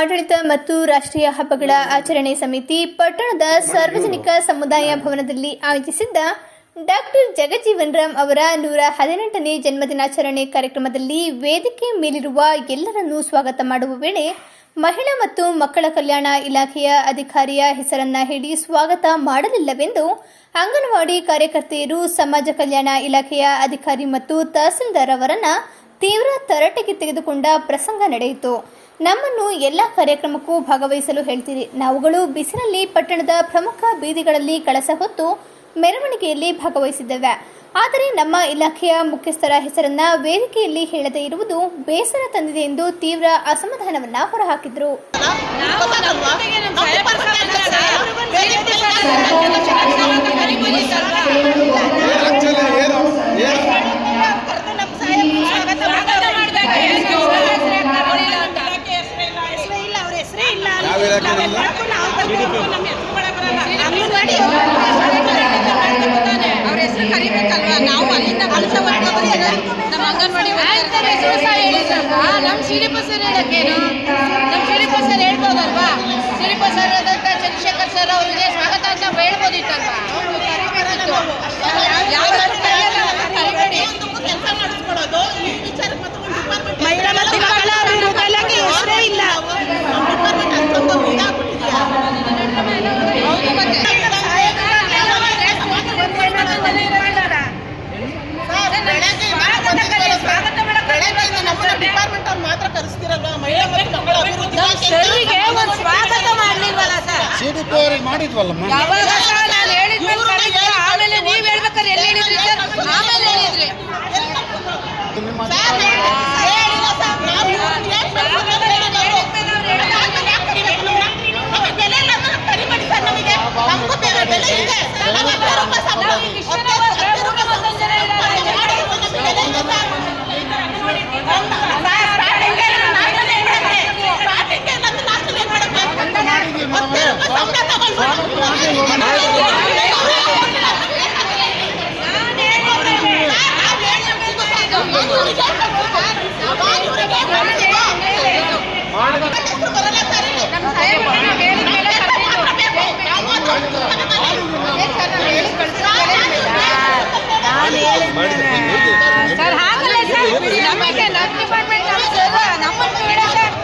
ಆಡಳಿತ ಮತ್ತು ರಾಷ್ಟ್ರೀಯ ಹಬ್ಬಗಳ ಆಚರಣೆ ಸಮಿತಿ ಪಟ್ಟಣದ ಸಾರ್ವಜನಿಕ ಸಮುದಾಯ ಭವನದಲ್ಲಿ ಆಯೋಜಿಸಿದ್ದ ಡಾಕ್ಟರ್ ಜಗಜೀವನ್ ರಾಮ್ ಅವರ ನೂರ ಹದಿನೆಂಟನೇ ಜನ್ಮದಿನಾಚರಣೆ ಕಾರ್ಯಕ್ರಮದಲ್ಲಿ ವೇದಿಕೆ ಮೇಲಿರುವ ಎಲ್ಲರನ್ನೂ ಸ್ವಾಗತ ಮಾಡುವ ವೇಳೆ ಮಹಿಳಾ ಮತ್ತು ಮಕ್ಕಳ ಕಲ್ಯಾಣ ಇಲಾಖೆಯ ಅಧಿಕಾರಿಯ ಹೆಸರನ್ನ ಹೇಳಿ ಸ್ವಾಗತ ಮಾಡಲಿಲ್ಲವೆಂದು ಅಂಗನವಾಡಿ ಕಾರ್ಯಕರ್ತೆಯರು ಸಮಾಜ ಕಲ್ಯಾಣ ಇಲಾಖೆಯ ಅಧಿಕಾರಿ ಮತ್ತು ತಹಸೀಲ್ದಾರ್ ಅವರನ್ನ ತೀವ್ರ ತರಟೆಗೆ ತೆಗೆದುಕೊಂಡ ಪ್ರಸಂಗ ನಡೆಯಿತು ನಮ್ಮನ್ನು ಎಲ್ಲ ಕಾರ್ಯಕ್ರಮಕ್ಕೂ ಭಾಗವಹಿಸಲು ಹೇಳ್ತೀರಿ ನಾವುಗಳು ಬಿಸಿಲಲ್ಲಿ ಪಟ್ಟಣದ ಪ್ರಮುಖ ಬೀದಿಗಳಲ್ಲಿ ಕಳಸ ಹೊತ್ತು ಮೆರವಣಿಗೆಯಲ್ಲಿ ಭಾಗವಹಿಸಿದ್ದೇವೆ ಆದರೆ ನಮ್ಮ ಇಲಾಖೆಯ ಮುಖ್ಯಸ್ಥರ ಹೆಸರನ್ನ ವೇದಿಕೆಯಲ್ಲಿ ಹೇಳದೇ ಇರುವುದು ಬೇಸರ ತಂದಿದೆ ಎಂದು ತೀವ್ರ ಅಸಮಾಧಾನವನ್ನ ಹೊರಹಾಕಿದ್ರು ಯಾವ ಇಲಾಖೆ? ಅವ್ರ ಹೆಸರು ಕರಿಬೇಕಲ್ವಾ? ನಾವು ಅಲ್ಲಿಂದ ಕಳ್ಸ ನಮ್ಮ ಅಂಗನವಾಡಿ ನಮ್ಮ ಶ್ರೀನಿಪ ಸರ್ ಹೇಳಕ್ಕೇನು? ನಮ್ಮ ಶ್ರೀನಿಪ ಸರ್ ಹೇಳ್ಬೋದಲ್ವಾ? ಶ್ರೀನಿಪ ಸರ್ ಆದಂತ ಚಂದ್ರಶೇಖರ್ ಸರ್ ಅವರಿಗೆ ಸ್ವಾಗತ ಅಂತ ಹೇಳ್ಬೋದಿತ್ತಲ್ವಾ ಕರಿಬೇಕಿತ್ತು. ಯಾವ ಕರಿಬೇಡಿ ಮಹಿಳಾ ಮತ್ತು ಮಕ್ಕಳ ಅಭಿವೃದ್ಧಿ ಹೆಸರೇ ಇಲ್ಲ ಹೌದು ಮತ್ತೆ ಸರ್ರಿಗೆ ಒಂದು ಸ್ವಾಗತ ಮಾಡ್ಲಿಲ್ವಲ್ಲ ಸರ್ ಸಿ ಡಿ ಪಿ ಅವ್ರಿಗೆ ಮಾಡಿದ್ವಲ್ಲಮ್ಮ ಆಮೇಲೆ ನೀವ್ ಹೇಳ್ಬೇಕಾದ್ರೆ ಎಲ್ಲಿ ಹೇಳಿದ್ರಿ ಸರ್ ಆಮೇಲೆ ಹೇಳಿದ್ರಿ ನಿಮ್ಮ ಸರ್ ಸರ್ ನಮಗೆ ನಮ್ಮ ಡಿಪಾರ್ಟ್ಮೆಂಟ್ ನಮ್ಮ ಸರ್